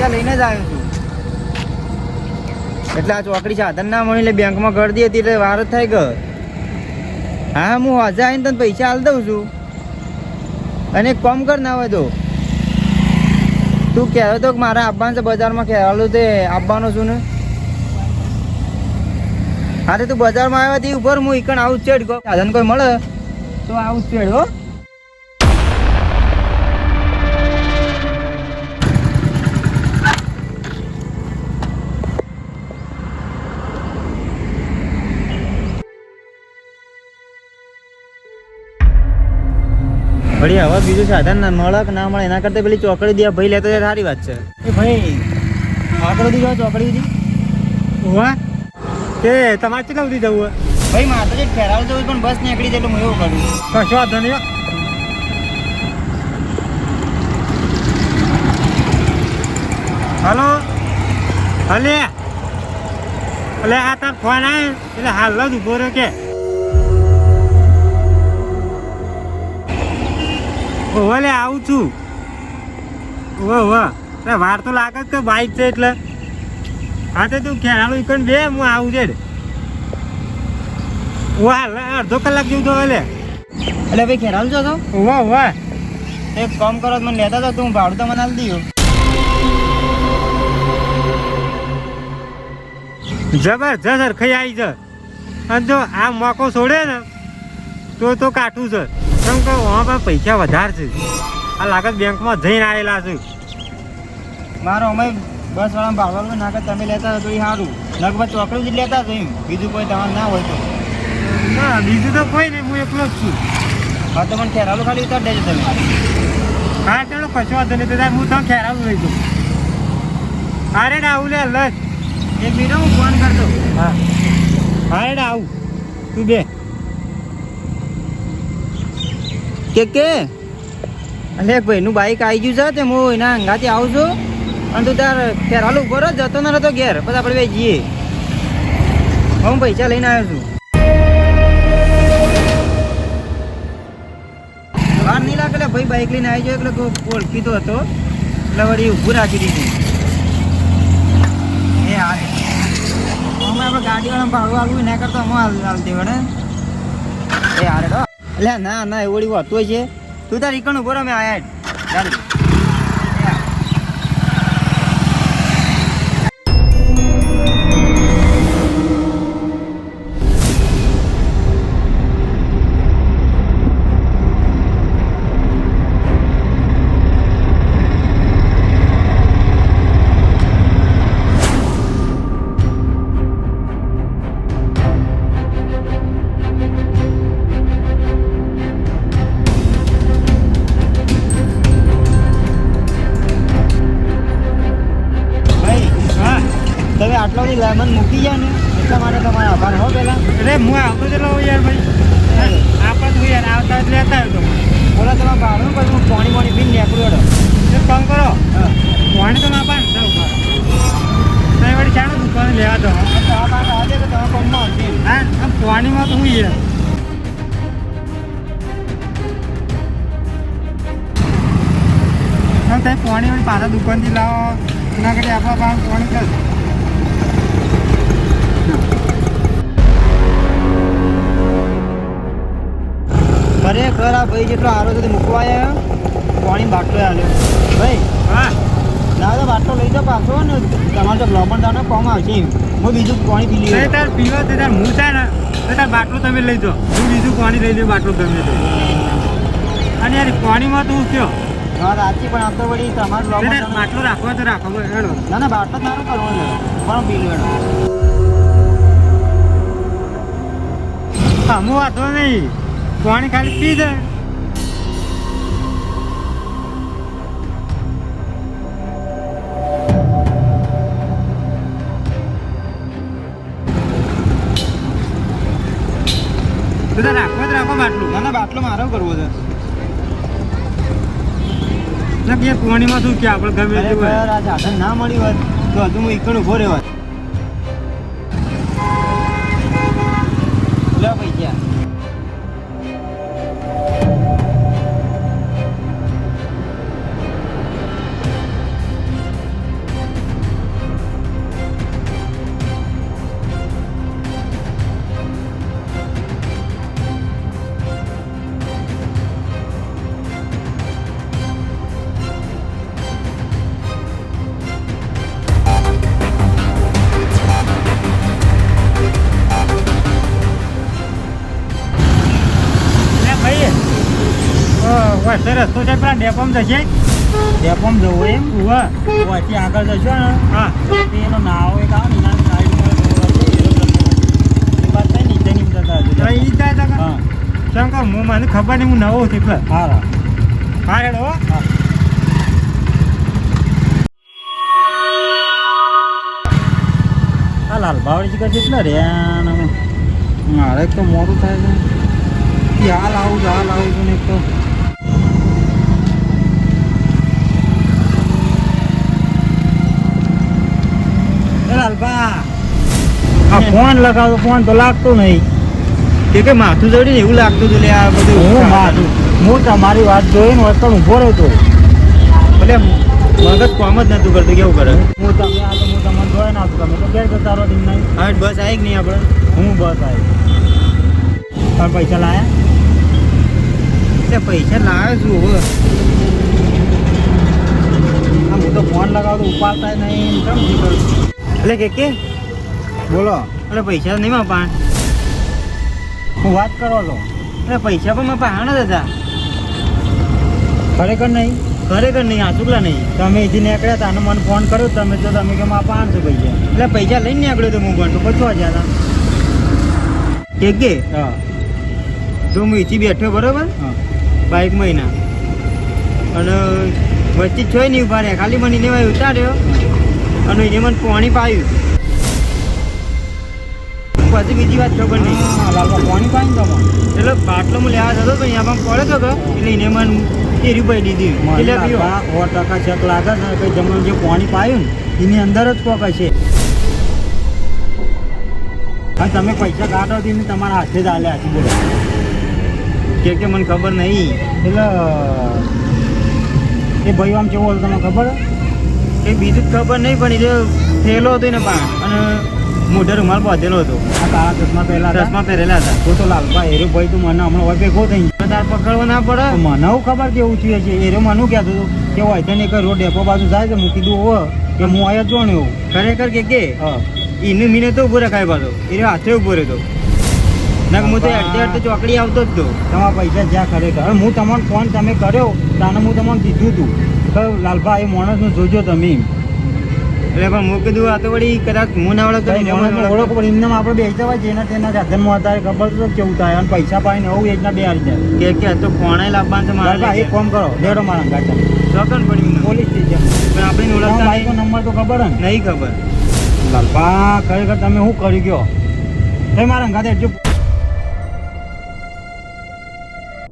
પૈસા લઈને જ આવ્યો છું. એટલે આ ચોકડી સાધન ના મળી એટલે બેંકમાં ગળદી હતી એટલે વાર થાય ગયો હા હા હું હજાર આવીને તને પૈસા હાલ દઉં છું. અને કામ કર ના હોય તો. તું કહેતો તો કે મારે આવવાનું છે, બજારમાં કહેવાલું તે આવવાનો છું ને. હા તો બજારમાં આવ્યા તે ઉપર, હું ઈકણ આવું ચેડ સાધન કોઈ મળે? તો આવું ચેડ હો. વળી હવે બીજું સાધન ના મળે કે ના મળે એના કરતા પેલી ચોકડી દે ભાઈ લેતો જાય સારી વાત છે. એ ભાઈ આગળ દી ચોકડી દી. વાહ તે તમારે કેટલા સુધી જવું ભાઈ મારે તો ફેરાવ જવું પણ બસ નીકળી જાય હું એવું કરું. કશો વાંધો નહીં હલો. હલે. એટલે આ તાર ફોન આવે એટલે હાલ જ ઊભો રહ્યો કે. ઓવે આવું છું. ઓ અરે વાર તો લાગે તો બાઈક છે એટલે. હા તો તું ખેલાડું ઈકણ બે હું આવું છે વાહ અડધો કલાક જેવું તો એટલે એટલે ભાઈ ખેરાલ છો તો? વાહ વાહ એક કામ કરો તો મને લેતા તો તું ભાડું તો મને હાલ દીધું જબરજસ્ત ખાઈ આવી જ. અને જો આ મોકો છોડે ને તો તો કાઠું છે. કેમ કે ઓમાં પાસે પૈસા વધારે છે. આ લાગત બેંકમાં જઈને આવેલા છે. મારો અમે બસ વાળા ભાડવાનું ના કે તમે લેતા હતા તો એ સારું. લગભગ ચોકડું જ લેતા હતો એમ. બીજું કોઈ તમારે ના હોય તો. ના બીજું તો કોઈ નહીં હું એકલો જ છું. હા તો મને ખેરાલું ખાલી ઉતાર દેજો તમે. હા ચાલો કશો વાંધો નહીં તો હું તમે ખેરાવું લઈ દઉં અરે આવું લે લસ એક મિનિટ હું ફોન કરતો. હા. હા રે આવું. તું બે. કે કે? અલે ભાઈનું બાઈક આવી ગયું છે, તે હું એના અંગાથી આવું છું. અને તું તાર ખેરાલ ઉપર જ જતો ન રહેતો ઘેર. પછી આપણે બે જઈએ. હું પૈસા લઈને આવ્યો છું. વાર નહીં લાગે ભાઈ બાઈક લઈને આવી જાય એટલે કોઈ ઓળખીતો હતો. એટલે વળી ઊભું રાખી દીધું. એ હારે. અમે આપણે ગાડીવાળા ભાડું આવવું ના કરતા અમે હાલ હાલ દે એ હારે ડો ના ના ના ઓળી વાત હોતું છે. તું તારી કણું ઊભો મેં આયા આટલો બધી લેમન મૂકી જાય ને એટલા માટે તમારો આભાર હો પેલા અરે હું આવતો જ રહું યાર ભાઈ. આપણે તો યાર આવતા જ લેતા આવ્યો તો. બોલો તમે ભાવનું પછી હું પાણી પાણી પીને નીકળ્યો હતો. ફોન કામ કરો? પાણી તો ના પાડ દઉં તમે વળી ચાલો દુકાને લેવા દો તમે કોમમાં. હા પાણીમાં તો હું યાર. તમે પાણી વળી પાછા દુકાનથી લાવો. એના કરતા આપણા પાસે પાણી કર. ખરેખર આ ભાઈ જેટલો આરો છે તે મૂકવા આવ્યો પાણી બાટલો આવ્યો ભાઈ હા. ના તો બાટલો લઈ જાઓ પાછો ને તમારે તો બ્લોબન દાનો કોમ આવશે હું બીજું પાણી પી લઈએ. તાર પીવા તે તાર હું થાય ને તાર બાટલો તમે લઈ જાઓ. હું બીજું પાણી લઈ લઉં બાટલો ગમે તે. અને યાર પાણીમાં તો કયો? હા સાચી પણ આ તો વળી તમારો તારે બાટલો રાખવો તો રાખો ના ના બાટલો તારો કરવો પણ પી લો હા હું વાંધો નહીં. પાણી ખાલી પી જાય તાર રાખવો તો રાખો બાટલું. બાટલો મારો કરવો છે. ના કે પાણીમાં શું કે આપણે ગમે તે ના મળી હોય તો હજુ હું એકણ ઊભો રહ્યો વચ્ચે રસ્તો છે પેલા ડેપોમાં જશે. ડેપોમ જવું એમ? ઉવા પછી આગળ જશો ને? હા. એનો નાવો એક આવે ને એના એ વાત થાય નીચેની જતા હજુ. તો ઈ જાય તો હા. મને ખબર નહીં હું નવો છું એટલે. હા હા હેડો હો. આ લાલબાવડી જીગર કેટલા રહ્યા ને મારે તો મોડું થાય છે. હાલ આવું છું હાલ આવું છું ને એક તો. એ આ ફોન લગાવતો ફોન તો લાગતો નહીં. કે કે માથું જડી ને એવું લાગતું હતું લે આ બધું હું માથું હું તમારી વાત જોઈને વસ્તુ ઊભો રહેતો. એટલે મગજ કોમ જ નતું કરતું કેવું કરે? હું તમે આ તો હું તમને જોઈ નાખું તમે તો ક્યારે જતા રહો તેમ નહીં. હા બસ આવી કે નહીં આપણે હું બસ આવી તાર પૈસા લાયા? એટલે પૈસા લાવે છું હવે. હું તો ફોન લગાવતો ઉપાડતા નહીં કેમ જી કરું? એટલે કે કે? બોલો. એટલે પૈસા નહીં માં પાણ હું વાત કરો લો એટલે પૈસા પણ મારા પાણ જ હતા ખરેખર નહીં? ખરેખર નહીં આસુકલા નહીં. તમે અહીંથી નીકળ્યા હતા અને મને ફોન કર્યો તમે તો તમે કે માં પાંચસો પૈસા. એટલે પૈસા લઈને નીકળ્યો તો હું પણ તો પચવા ગયા કે કે? હા. તો હું એથી બેઠો બરોબર? બાઈક મહિના અને વચ્ચે જોઈ નહીં ઊભા રહ્યા ખાલી મને લેવાય ઉતાર્યો. અને એને મને પાણી પાયું. પછી બીજી વાત ખબર નહીં. પાણી પાયું તમે એટલે બાટલો હું લેવા જતો તો અહીંયા પણ પડ્યો હતો કે એટલે એને મને એ પાઈ દીધી. એટલે સો ટકા ચેક લાગે ને કે જમવાનું જે પાણી પાયું ને એની અંદર જ કોક હશે. હા તમે પૈસા કાઢો હતી ને તમારા હાથે જ આલ્યા છે બોલો. કે કે મને ખબર નહીં. એટલે એ ભાઈ આમ કેવો હતો તમને ખબર એ બીજું ખબર નહીં પણ એ થયેલો હતો એને પણ અને મોઢે રૂમાલ બાંધેલો હતો. આ કાળા ચશ્મા પહેલા ચશ્મા પહેરેલા હતા. તો તો લાલબા એરો ભાઈ તું મને હમણાં હોય ભેગો થઈ તાર પકડવો ના પડે? મને હું ખબર કેવું થયું છે એરો મને કહેતો હતો કે હોય તેને કઈ રોડ ડેપો બાજુ જાય છે મૂકી દઉં હોય કે હું આયા જ એવું ખરેખર કે કે? હા. એને મીને તો ઊભો રખાય પાછો. એ હાથે ઊભો રહેતો ના હું તો અડધે અડધે ચોકડી આવતો જ તો. તમારા પૈસા જ્યાં ખરેખર હું તમને ફોન તમે કર્યો તાને હું તમને કીધું હતું કે લાલભા એ માણસનું જોજો તમે એટલે પણ હું કીધું આ તો વળી કદાચ હું ના ઓળખ ઓળખો પણ એમને આપણે બેસતા હોય જેના તેના સાધનમાં હતા ખબર તો કેવું થાય અને પૈસા પાઈને આવું એજના બે હારી જાય કે કે તો કોણે લાવવાનું છે મારા એક ફોન કરો લેડો મારા ગાચા ચોકન પડી પોલીસ સ્ટેશન. પણ આપણે ઓળખતા નહીં. નંબર તો ખબર ને? નહીં ખબર. લાલભા ખરેખર તમે શું કરી ગયો? એ મારા ગાતે જો